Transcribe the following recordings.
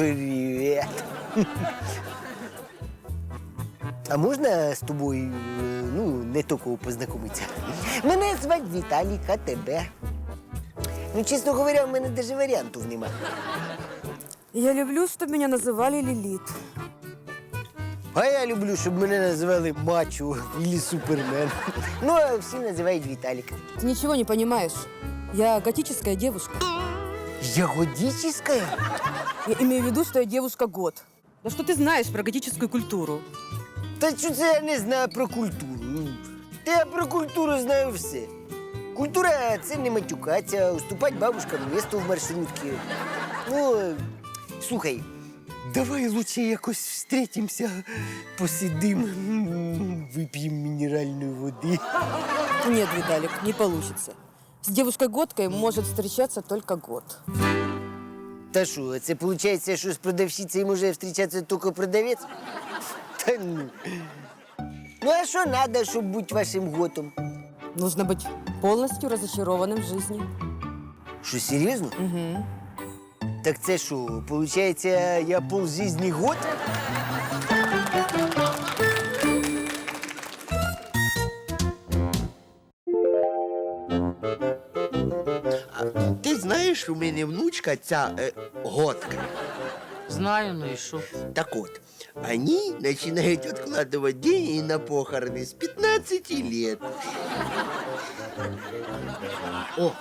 Привіт. А можна з тобою, е, ну, не тільки познайомитися? Мене звати Віталік, а тебе? Ну, чесно говоря, в мене навіть варіантів нема. Я люблю, чтобы меня называли Лилит. А я люблю, щоб мене називали Мачо або Супермен. Ну, а всі називають Віталік. Ты ничего не понимаешь. Я готическая девушка. Я годическая? Я имею в виду, что я девушка год. Да что ты знаешь про готическую культуру? Та що це я не знаю про культуру? Ну, Та я про культуру знаю все. Культура це не матюкатися, уступати бабушкам місто в маршрутці. Ну, е, слухай, давай лучше якось встретимся, посидим, м, вип'ємо мінеральної води. Нет, Виталик, не получится. С девушкой-годкой может встречаться только год. Та що, це виходить, що з продавщицею може зустрічатися тільки продавець? Та ну. Ну, а що треба, щоб бути вашим готом? Нужно быть полностью разочарованным в жизни. Що, серйозно? Угу. Так це що, виходить, я полжизни год? знаєш, у мене внучка ця е, годка. Знаю, ну и что? Так от, они начинают откладывать деньги на похороны с 15 лет. О,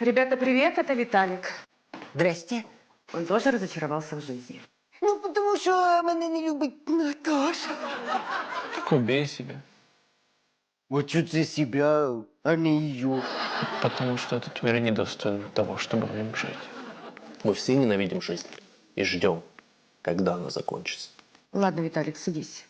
Ребята, привет, это Виталик. Здрасте. Он тоже разочаровался в жизни. Ну, тому що мене не любить Наташа. Так убей себя. От що це себе, а не її. Потому что этот мир недостоин того, чтобы в нем жить. Мы все ненавидим жизнь и ждем, когда она закончится. Ладно, Виталик, садись.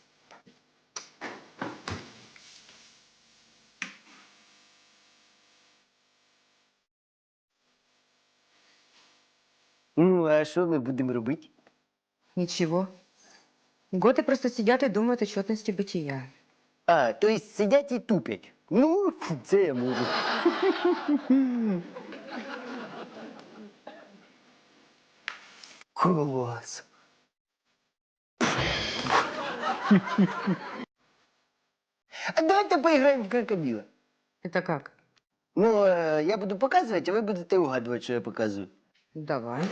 Ну, а що ми будемо робити? Ничего. Годы просто сидят и думают о четности бытия. А, то есть сидять і тупять. Ну, це я можу. Клас. А давайте поіграємо в крокодила. Это как? Ну, е, я буду показувати, а ви будете угадувати, що я показую. Давай.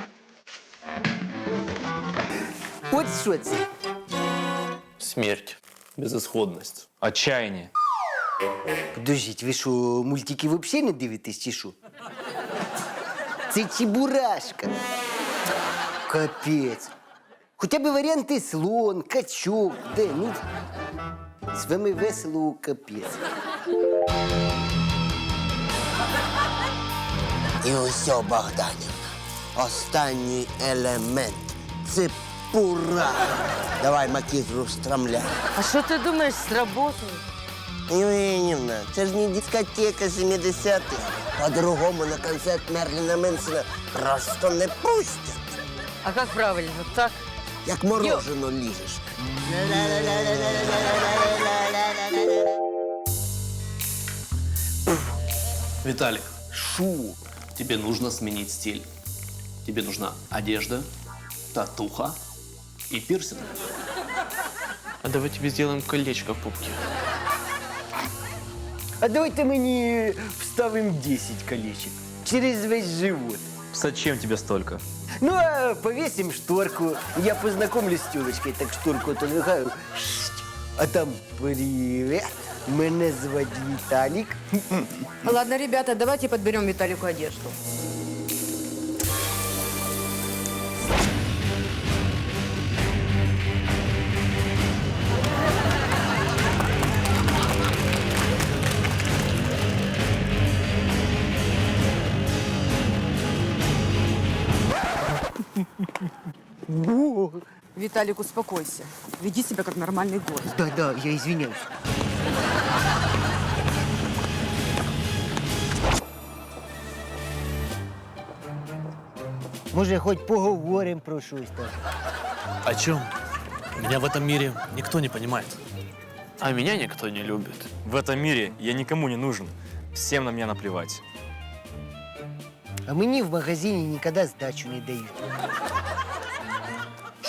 От що це? Смерть, безысходность. Отчаяние. Подождіть, ви що, мультики взагалі не дивитесь чи що? Це чебурашка. Капець. Хоча б варіанти слон, качок, де, ну. З вами весело капець. і усьо, Богданівна. Останній елемент. Це пура. Давай макітру страмляй. А что ты думаешь, сработает? Євгенівна, це ж не дискотека 70-х. По-другому на концерт Мерліна Менсона просто не пустять. А как правильно? Так? Як морожено ліжеш. Виталик, Шо? тебе нужно сменить стиль. Тебе нужна одежда, татуха и пирсинг. А давай тебе сделаем колечко в пупке. А давайте мені вставимо 10 колечек через весь живот. Зачем тебе столько? Ну, а повесим шторку. Я познакомлюсь с тёлочкой, так шторку отодвигаю. Шсть. А там привет. Мене звать Віталік. Ладно, ребята, давайте подберем Виталику одежду. Виталик, успокойся. Веди себя как нормальный год. Да, да, я извиняюсь. Може, хоч поговоримо про щось там. О чем? Меня в этом мире никто не понимает. А меня никто не любит. В этом мире я никому не нужен. Всем на меня наплевать. А мені в магазині ніколи здачу не дають.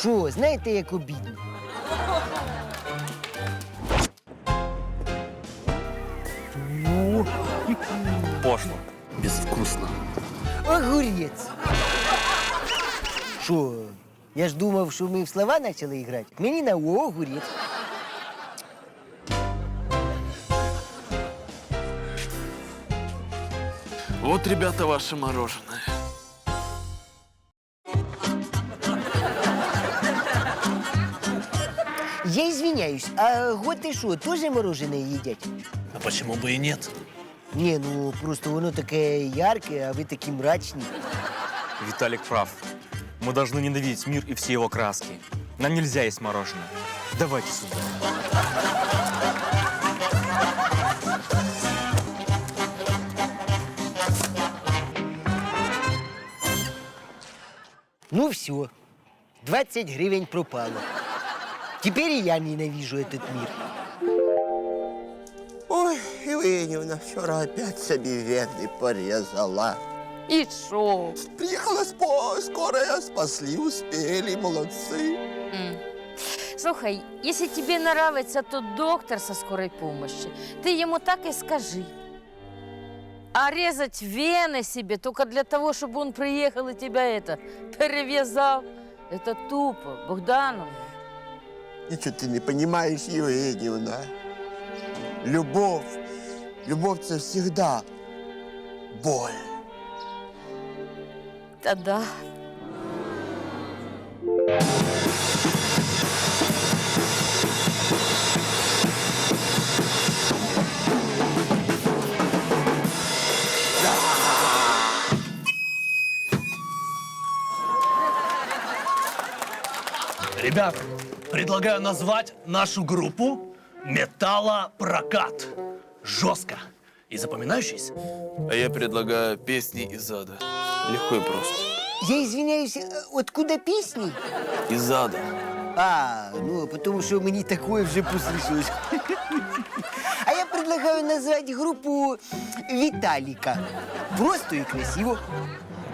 Що, знаєте, як обідно? Ну, Пошло. Безвкусно. огурець. Що, я ж думав, що ми в слова почали грати. Мені на огурець. Вот, ребята, ваше мороженое. Я извиняюсь, а готи що, теж мороженое їдять? А почему бы и нет? Ні, ну просто воно таке ярке, а ви такі мрачні. Виталик прав. Мы должны ненавидеть мир и все его краски. Нам нельзя есть мороженое. Давайте сюда. Ну все, 20 гривень пропало. Теперь и я ненавижу этот мир. Ой, Євгенівна вчора опять собі вени порізала. И шо? Приїхала спо, скорая, спасли, успели, молодці. Слухай, если тебе нравится тот доктор со скорой помощи, ты ему так и скажи. А резать вены себе только для того, чтобы он приехал и тебя это перевязал, это тупо, Богданов. Нічого ти не розумієш, Євгенівна. Любов, любов це завжди боль. Та да. Ребята, предлагаю назвать нашу группу «Металлопрокат». Жестко и запоминающийся. А я предлагаю песни из ада. Легко и просто. Я извиняюсь, э, откуда песни? Из ада. А, ну, потому что мне такое уже послышалось. А я предлагаю назвать группу Виталика. Просто и красиво.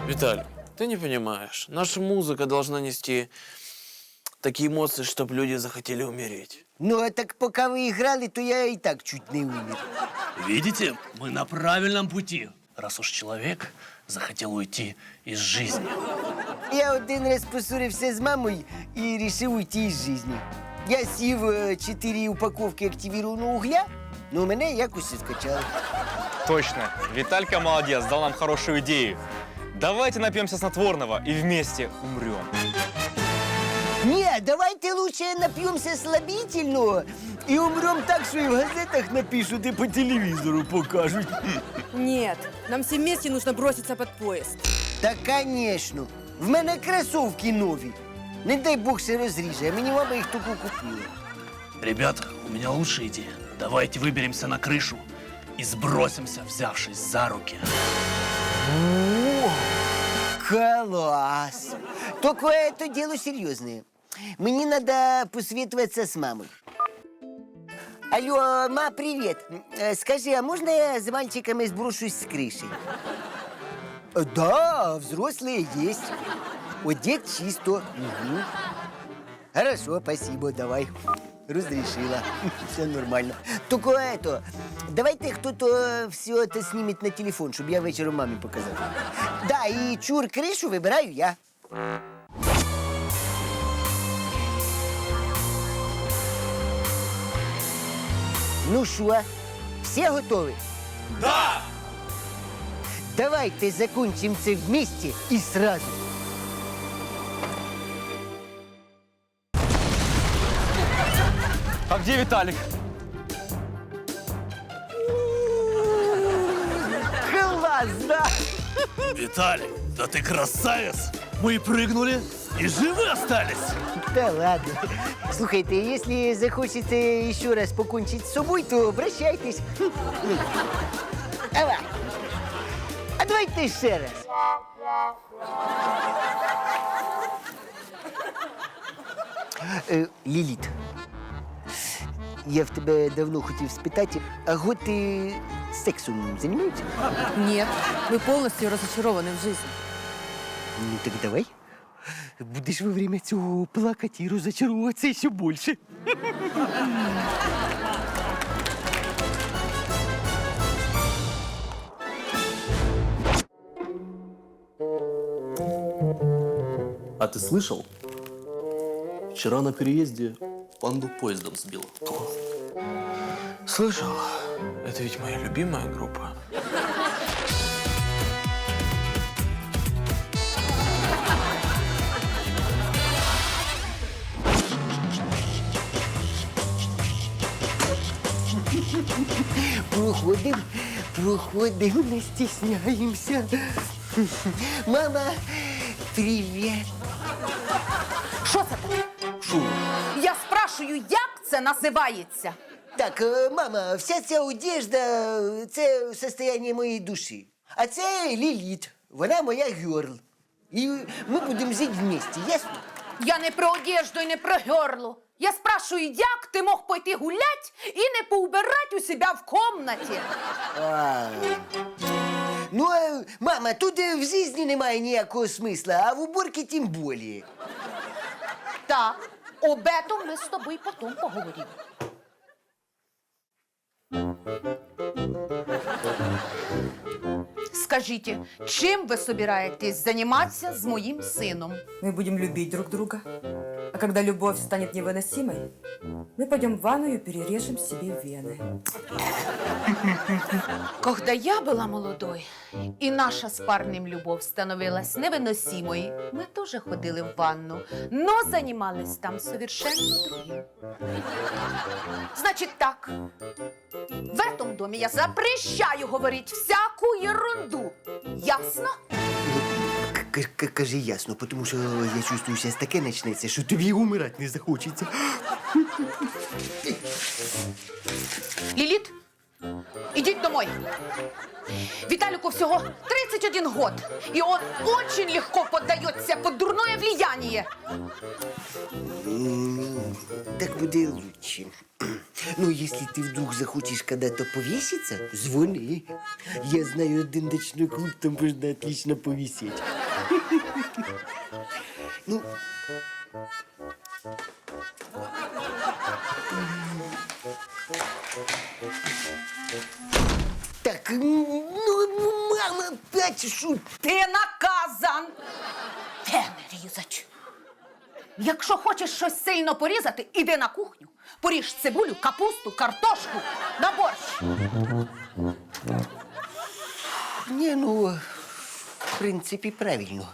Виталий, ты не понимаешь. Наша музыка должна нести такие эмоции, чтобы люди захотели умереть. Ну, а так пока вы играли, то я и так чуть не умер. Видите, мы на правильном пути, раз уж человек захотел уйти из жизни. Я один раз поссорився з мамою і рішив уйти із житті. Я сів е, чотири упаковки активірованого угля, ну мене якось і скачало. Точно. Виталька молодец, дал нам хорошую идею. Давайте напьемся снотворного и вместе умрем. Ні, давайте лучше нап'ємося слабительного і умрем так, що і в газетах напишуть, і по телевізору покажуть. Нет, нам всем вместе нужно броситься под поезд. Та, звісно. В мене кросовки нові. Не дай Бог се розріже, а мені мама їх тільки купила. Ребята, у меня лучшая идея. Давайте выберемся на крышу и сбросимся, взявшись за руки. О, класс! Только это дело серьезное. Мне надо посоветоваться с мамой. Алло, ма, привет. Э, Скажи, а можно я с мальчиками сброшусь с крыши? Э, Да, взрослые есть. Одет чисто. Мгм. Хорошо, спасибо, давай. Разрешила. Все нормально. Только это, давайте кто-то все это снимет на телефон, чтобы я вечером маме показал. Да, и чур крышу выбираю я. Ну що, всі готові? Да! Давайте закончим це вместе и сразу. А где Виталик? Класс, да? Виталик, да ты красавец! Мы прыгнули и живы остались! Да ладно. Слушайте, если захочете еще раз покончить с собой, то обращайтесь. Давай. А давайте ще раз. Е, Ліліт. Я в тебе давно хотів спитати, а готи сексом займаються? Нет, мы полностью разочарованы в жизни. Ну так давай. Будеш во время цього плакати і розочаруватися ще більше. А ты слышал? Вчера на переезде панду поездом сбил. Слышал? Это ведь моя любимая группа. Проходим, проходим, не стесняємося. Мама, привіт. Я спрашую, як це називається? Так, е, мама, вся ця одежда – це состояние моєї душі. А це Ліліт, вона моя герл. І ми будемо жити вместе, ясно? Я не про одежду і не про горло. Я спрашую, як ти мог пойти гулять і не поубирать у себе в комнаті? А. Ну, е, мама, тут е, в житті немає ніякого смисла, а в уборці тим більше. Так, об этом ми з тобою потім поговоримо. Скажіть, чим ви собираєтесь займатися з моїм сином? Мы будем любить друг друга. А когда любовь станет невыносимой, мы пойдем в ванную и перережем себе вены. Когда я была молодой, и наша с парнем любовь становилась невыносимой, мы тоже ходили в ванну, но занимались там совершенно другим. Значит так, в этом доме я запрещаю говорить всякую ерунду. Ясно? К- к- Кажи ясно, тому що я чувствую, зараз таке почнеться, що тобі умирати не захочеться. Лилит, идите домой. Виталику всего 31 год, и он очень легко поддается под дурное влияние. Так буде лучше. Ну, если ты вдруг захочешь когда-то повеситься, звони. Я знаю один ночной клуб, там можно отлично повисеть. Ну, мама, опять шут. Ти наказан. Те не різать. Якщо хочеш щось сильно порізати, іди на кухню. Поріж цибулю, капусту, картошку на борщ. Не, ну, в принципе, правильно.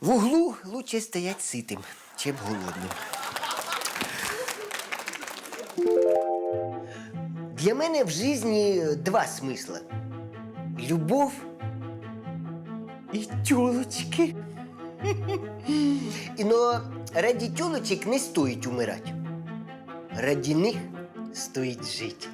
В углу лучше стоять сытым, чем голодным. Для мене в житті два смисла. Любов і тёлочки. І но раді тёлочек не стоїть умирати. Раді них стоїть жити.